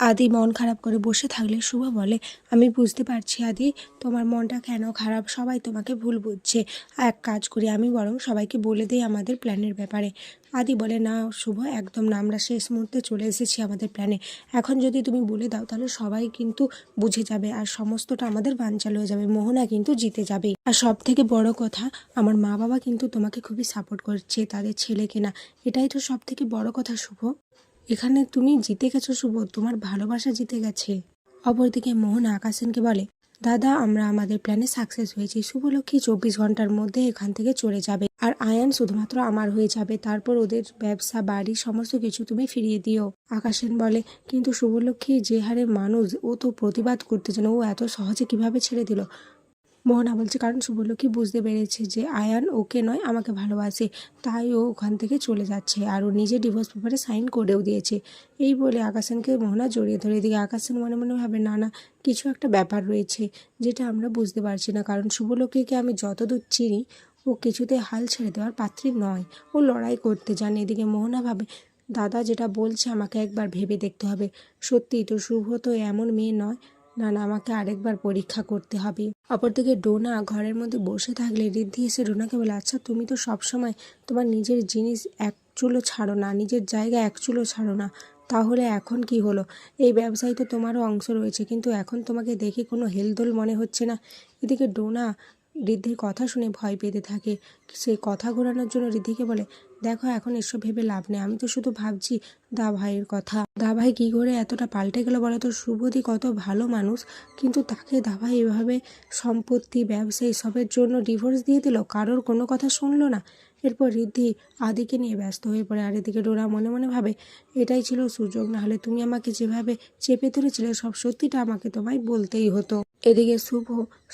আদি মন খারাপ করে বসে থাকলে শুভ বলে, আমি বুঝতে পারছি আদি, তোমার মনটা কেন খারাপ? সবাই তোমাকে ভুল বুঝছে। এক কাজ করি, আমি বরং সবাইকে বলে দিই আমাদের প্ল্যানের ব্যাপারে। আদি বলে, না শুভ, একদম না, আমরা শেষ মুহূর্তে চলে এসেছি আমাদের প্ল্যানে। এখন যদি তুমি বলে দাও, তাহলে সবাই কিন্তু বুঝে যাবে আর সমস্তটা আমাদের বানচাল হয়ে যাবে, মোহনা কিন্তু জিতে যাবে। আর সব থেকে বড় কথা, আমার মা বাবা কিন্তু তোমাকে খুবই সাপোর্ট করছে, তাদের ছেলেকে না। এটাই তো সব থেকে বড় কথা, শুভ। এখানে তুমি জিতে গেছো শুভ, তোমার ভালোবাসা জিতে গেছে। অপরদিকে মোহন আকাশ সেনকে বলে, দাদা, আমরা আমাদের প্ল্যানে সাকসেস হয়েছি। শুভলক্ষ্মী চব্বিশ ঘণ্টার মধ্যে এখান থেকে চলে যাবে। আর আয়ান শুধুমাত্র আমার হয়ে যাবে। তারপর ওদের ব্যবসা, বাড়ি, সমস্ত কিছু তুমি ফিরিয়ে দিও। আকাশেন বলে, কিন্তু শুভলক্ষ্মী, যে হারে মানুষ, ও তো প্রতিবাদ করতে চান ও এত সহজে কীভাবে ছেড়ে দিল? মোহনা বলছে কারণ শুভলক্ষ্মী বুঝতে পেরেছে যে আয়ান ওকে নয়, আমাকে ভালোবাসে, তাই ও ওখান থেকে চলে যাচ্ছে আর ও নিজে ডিভোর্স পেপারে সাইন করেও দিয়েছে। এই বলে আকাশনকে মোহনা জড়িয়ে ধরে দিকে আকাশন মনে মনে ভাবে, না না, কিছু একটা ব্যাপার রয়েছে যেটা আমরা বুঝতে পারছি না। কারণ শুভলক্ষ্মীকে আমি যতদূর চিনি, ও কিছুতে হাল ছেড়ে দেওয়ার পাত্রী নয়। ও লড়াই করতে জানে এদিকে মোহনা ভাবে, দাদা যেটা বলছে আমাকে একবার ভেবে দেখতে হবে। সত্যিই তো শুভ তো এমন মেয়ে নয় না না আমাকে আরেকবার পরীক্ষা করতে হবে। অপরদিকে ডোনা ঘরের মধ্যে বসে থাকলে রিদ্ধি এসে ডোনাকে বলে আচ্ছা তুমি তো সবসময় তোমার নিজের জিনিস এক চুলো ছাড়ো না, নিজের জায়গা এক চুলো ছাড়ো না। তাহলে এখন কি হলো? এই ব্যবসায় তো তোমারও অংশ রয়েছে, কিন্তু এখন তোমাকে দেখে কোনো হেলদোল মনে হচ্ছে না। এদিকে ডোনা রিদ্ধির কথা শুনে ভয় পেতে থাকে। সে কথা ঘোরানোর জন্য ঋদ্ধিকে বলে, দেখো, এখন এসব ভেবে লাভ নেই। আমি তো শুধু ভাবছি দা ভাইয়ের কথা। দা ভাই কী করে এতটা পাল্টে গেল বলো তো? শুভদি কত ভালো মানুষ। কিন্তু তাকে দা ভাই এভাবে সম্পত্তি, ব্যবসা, এসবের জন্য ডিভোর্স দিয়ে দিল? কারোর কোনো কথা শুনলো না। এরপর রিদ্ধি আদিকে নিয়ে ব্যস্ত হয়ে পড়ে। আর এদিকে ডোরা মনে মনে ভাবে, এটাই ছিল সুযোগ না হলে তুমি আমাকে যেভাবে চেপে ধরেছিলে, সব সত্যিটা আমাকে তোমায় বলতেই হতো। এদিকে শুভ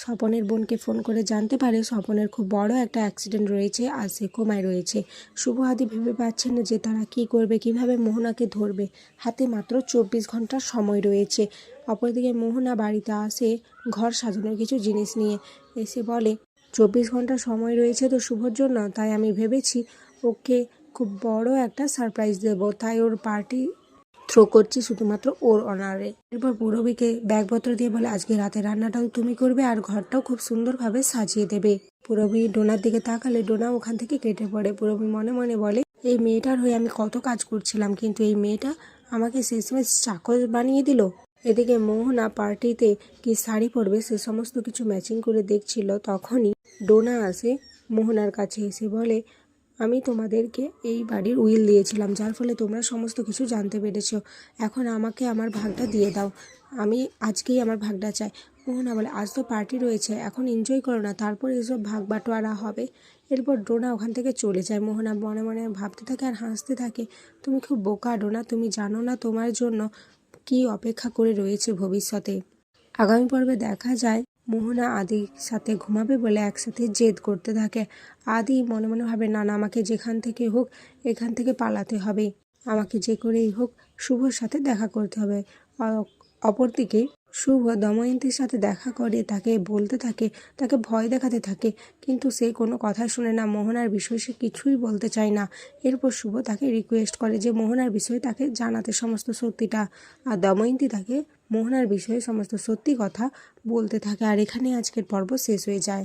স্বপনের বোনকে ফোন করে জানতে পারে, স্বপনের খুব বড় একটা অ্যাক্সিডেন্ট রয়েছে, আর সে কোমায় রয়েছে। শুভ আদি ভেবে পাচ্ছেন না যে তারা কি করবে, কীভাবে মোহনাকে ধরবে। হাতে মাত্র চব্বিশ ঘণ্টার সময় রয়েছে। অপরদিকে মোহনা বাড়িতে আসে ঘর সাজানোর কিছু জিনিস নিয়ে। এসে বলে চব্বিশ ঘণ্টা সময় রয়েছে তো শুভর জন্য, তাই আমি ভেবেছি ওকে খুব বড় একটা সারপ্রাইজ দেব। তাই ওর পার্টি থ্রো করছি শুধুমাত্র ওর অনারে এরপর পুরবীকে ব্যাগপত্র দিয়ে বলে, আজকে রাতে রান্নাটাও তুমি করবে আর ঘরটাও খুব সুন্দরভাবে সাজিয়ে দেবে। পুরবী ডোনার দিকে তাকালে ডোনা ওখান থেকে কেটে পড়ে। পুরবী মনে মনে বলে, এই মেয়েটার হয়ে আমি কত কাজ করছিলাম, কিন্তু এই মেয়েটা আমাকে শেষমেশ চাকর বানিয়ে দিল। এদিকে মোহনা পার্টিতে কি শাড়ি পরবে সে সমস্ত কিছু ম্যাচিং করে দেখছিল, তখনই ডোনা আসে মোহনার কাছে এসে বলে, আমি তোমাদেরকে এই বাড়ির উইল দিয়েছিলাম, যার ফলে তোমরা সমস্ত কিছু জানতে পেরেছ। এখন আমাকে আমার ভাগটা দিয়ে দাও। আমি আজকেই আমার ভাগটা চাই। মোহনা বলে, আজ তো পার্টি রয়েছে, এখন এনজয় করো না, তারপর এসব ভাগ বাটোয়ারা হবে। এরপর ডোনা ওখান থেকে চলে যায়। মোহনা মনে মনে ভাবতে থাকে আর হাসতে থাকে, তুমি খুব বোকা ডোনা, তুমি জানো না তোমার জন্য কি অপেক্ষা করে রয়েছে ভবিষ্যতে? আগামী পর্বে দেখা যায়, মোহনা আদির সাথে ঘুমাবে বলে একসাথে জেদ করতে থাকে। আদি মনে মনে ভাবে, না না, আমাকে যেখান থেকে হোক, এখান থেকে পালাতে হবে। আমাকে যে করেই হোক, শুভর সাথে দেখা করতে হবে। অপরদিকে শুভ দময়ন্তীর সাথে দেখা করে তাকে বলতে থাকে, তাকে ভয় দেখাতে থাকে, কিন্তু সে কোনো কথা শুনে না। মোহনার বিষয়ে সে কিছুই বলতে চায় না। এরপর শুভ তাকে রিকোয়েস্ট করে যে মোহনার বিষয়ে তাকে জানাতে সমস্ত সত্যিটা। আর দময়ন্তী তাকে মোহনার বিষয়ে সমস্ত সত্যি কথা বলতে থাকে। আর এখানে আজকের পর্ব শেষ হয়ে যায়।